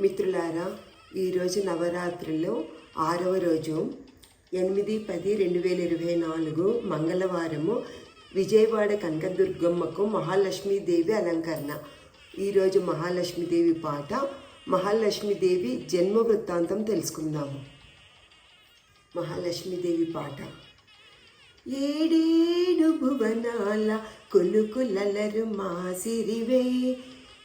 మిత్రులారా ఈరోజు నవరాత్రిలో ఆరవ రోజు ఎనిమిది పది రెండు వేల ఇరవై నాలుగు మంగళవారము విజయవాడ కనకదుర్గమ్మకు మహాలక్ష్మీదేవి అలంకరణ. ఈరోజు మహాలక్ష్మీదేవి పాట మహాలక్ష్మీదేవి జన్మ వృత్తాంతం తెలుసుకుందాము. మహాలక్ష్మీదేవి పాట. ఏడేడు భువనాల కొలుకులలరు మాసిరివే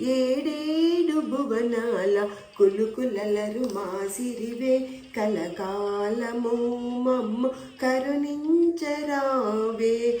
ఏడేడు భువనాల కొలుకులలరు మాసిరివే. కలకాలము మమ్మ కరుణించరావే.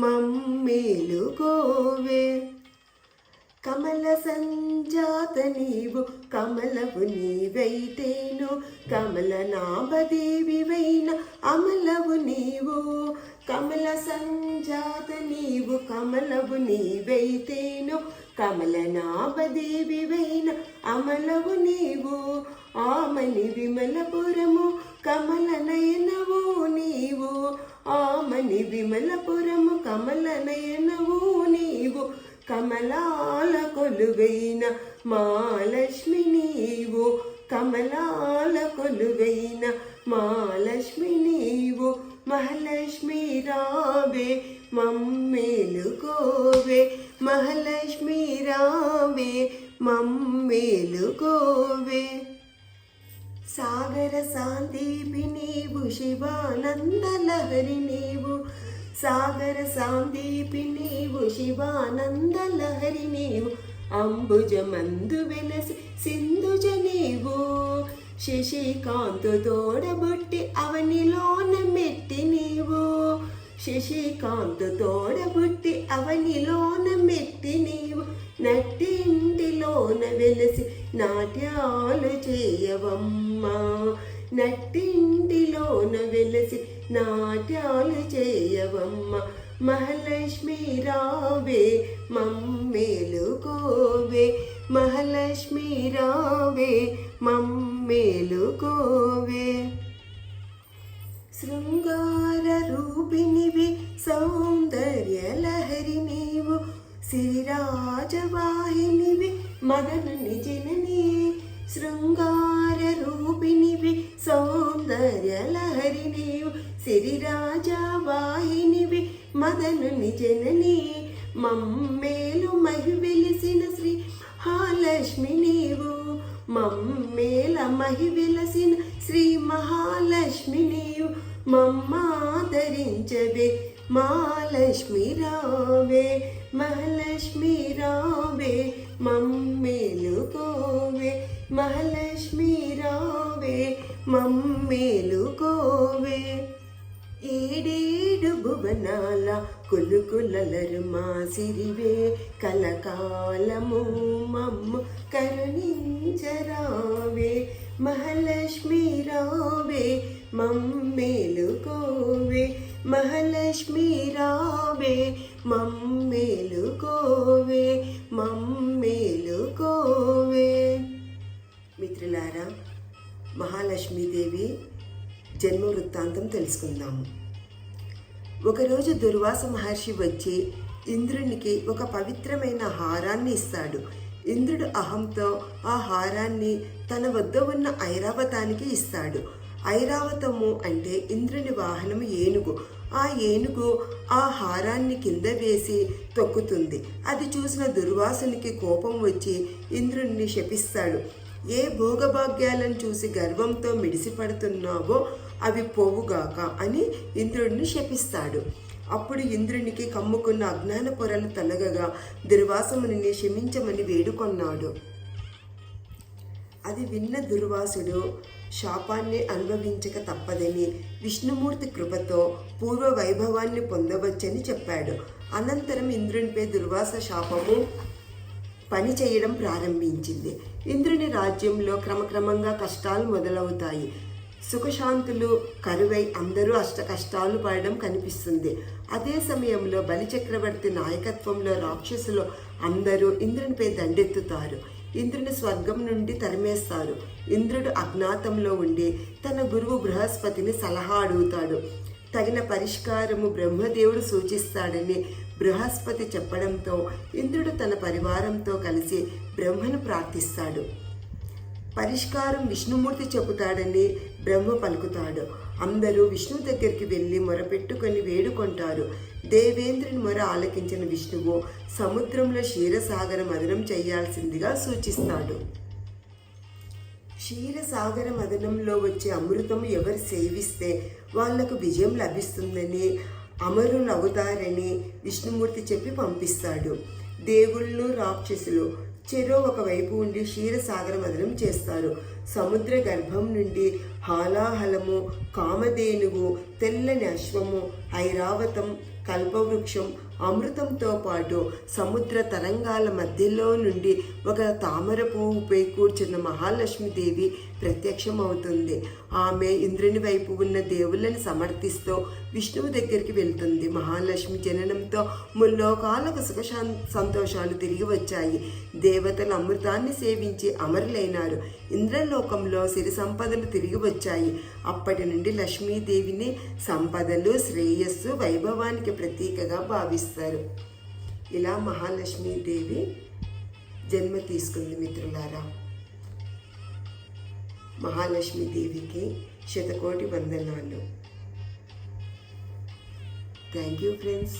మమ్మేలుకోవే కమల సంజాత నీవు కమలవు నీవైతేను కమల నాభదేవివైన అమలవు నీవు. కమల సంజాత నీవు కమలవు నీవైతేను కమల నాభదేవివైన అమలవు నీవు. ఆమని విమలపురము కమలనై విమలపురము నీవు కమలాల కొలువైన మాలక్ష్మి నీవు. కమలాల కొలువైన మాలక్ష్మి నీవు. మహాలక్ష్మి రావే మమ్మేలుకోవే. మహాలక్ష్మి రావే మమ్మేలుకోవే. సాగర సాందీపి నీవు శివానందలహరి నీవు. సాగర సాందీపి నీవు శివానందలహరి నీవు అంబుజ మందు వెలసి సింధుజ నీవు. శశికాంతు తోడబుట్టి అవనిలోన మెట్టి నీవు. శశికాంతు తోడబుట్టి అవనిలోన మెట్టి నీవు. నట్టి ఇంటిలోన వెలసి నాట్యాలు చేయవమ్మా. నట్టింటిలోన వెలసి నాట్యాలు చేయవమ్మ. మహాలక్ష్మి రావే మమ్మేలుకోవే మహాలక్ష్మి రావే మమ్మేలుకోవే శృంగార రూపిణివి సౌందర్య లహరి నీవు. శ్రీరాజవాహినివి మగను జనని శృంగార రూపిణివి సౌందర్య లహరి నీవు సిరిరాజవాహినివి మదనుని జనని మమ్మేలు మహి వెలిసిన శ్రీ మహాలక్ష్మి నీవు. మమ్మేల మహి వెలసిన శ్రీ మహాలక్ష్మి నీవు. మమ్మాదరించవే మహాలక్ష్మి రావే మహాలక్ష్మి రావే మమ్మేలుకోవే మహాలక్ష్మి రావే. మమ్మేలుకోవే. ఏడేడు భువనాల కులుకులలరు మాసిరివే కలకాలము మమ్మ కరుణించరావే. మహాలక్ష్మి రావే మమ్మేలుకోవే. మహాలక్ష్మి రావే మమ్మేలుకోవే మమ్మేలుకోవే. మిత్రులారా మహాలక్ష్మీదేవి జన్మ వృత్తాంతం తెలుసుకుందాము. ఒకరోజు దుర్వాస మహర్షి వచ్చి ఇంద్రునికి ఒక పవిత్రమైన హారాన్ని ఇస్తాడు. ఇంద్రుడు అహంతో ఆ హారాన్ని తన వద్ద ఉన్న ఐరావతానికి ఇస్తాడు. ఐరావతము అంటే ఇంద్రుని వాహనము ఏనుగు. ఆ ఏనుగు ఆ హారాన్ని కింద వేసి తొక్కుతుంది. అది చూసిన దుర్వాసునికి కోపం వచ్చి ఇంద్రుణ్ణి శపిస్తాడు. ఏ భోగభాగ్యాలను చూసి గర్వంతో మిడిసిపడుతున్నావో అవి పోవుగాక అని ఇంద్రుడిని శపిస్తాడు. అప్పుడు ఇంద్రునికి కమ్ముకున్న అజ్ఞాన పొరలు తొలగగా దుర్వాసముని క్షమించమని వేడుకొన్నాడు. అది విన్న దుర్వాసుడు శాపాన్ని అనుభవించక తప్పదని విష్ణుమూర్తి కృపతో పూర్వ వైభవాన్ని పొందవచ్చని చెప్పాడు. అనంతరం ఇంద్రునిపై దుర్వాస శాపము పని చేయడం ప్రారంభించింది. ఇంద్రుని రాజ్యంలో క్రమక్రమంగా కష్టాలు మొదలవుతాయి. సుఖశాంతులు కరువై అందరూ అష్ట కష్టాలు పడడం కనిపిస్తుంది. అదే సమయంలో బలిచక్రవర్తి నాయకత్వంలో రాక్షసులు అందరూ ఇంద్రునిపై దండెత్తుతారు. ఇంద్రుని స్వర్గం నుండి తరిమేస్తారు. ఇంద్రుడు అజ్ఞాతంలో ఉండి తన గురువు బృహస్పతిని సలహా అడుగుతాడు. తగిన పరిష్కారము బ్రహ్మదేవుడు సూచిస్తాడని బృహస్పతి చెప్పడంతో ఇంద్రుడు తన పరివారంతో కలిసి బ్రహ్మను ప్రార్థిస్తాడు. పరిష్కారం విష్ణుమూర్తి చెబుతాడని బ్రహ్మ పలుకుతాడు. అందరూ విష్ణు దగ్గరికి వెళ్ళి మొరపెట్టుకొని వేడుకుంటారు. దేవేంద్రుని మొర ఆలకించిన విష్ణువు సముద్రంలో క్షీరసాగర మదనం చేయాల్సిందిగా సూచిస్తాడు. క్షీరసాగర మదనంలో వచ్చే అమృతం ఎవరు సేవిస్తే వాళ్ళకు విజయం లభిస్తుందని అమరులు అవుతారని విష్ణుమూర్తి చెప్పి పంపిస్తాడు. దేవుళ్ళు రాక్షసులు చెరో ఒకవైపు ఉండి క్షీరసాగర మదనం చేస్తారు. సముద్ర గర్భం నుండి హాలాహలము కామధేనువు తెల్లని అశ్వము ఐరావతం కల్పవృక్షం అమృతంతో పాటు సముద్ర తరంగాల మధ్యలో నుండి ఒక తామర పువ్వుపై కూర్చున్న మహాలక్ష్మీదేవి ప్రత్యక్షమవుతుంది. ఆమె ఇంద్రుని వైపు ఉన్న దేవుళ్ళని సమర్థిస్తూ విష్ణువు దగ్గరికి వెళ్తుంది. మహాలక్ష్మి జననంతో ముల్లోకాలకు సుఖశాం సంతోషాలు తిరిగి వచ్చాయి. దేవతలు అమృతాన్ని సేవించి అమరులైనారు. ఇంద్రలోకంలో సిరి సంపదలు తిరిగి వచ్చాయి. అప్పటి నుండి లక్ష్మీదేవిని సంపదలు శ్రేయస్సు వైభవానికి ప్రతీకగా భావిస్తారు. ఇలా మహాలక్ష్మీదేవి జన్మ తీసుకుంది మిత్రులారా. మహాలక్ష్మీదేవికి శతకోటి వందనాలు. Thank you friends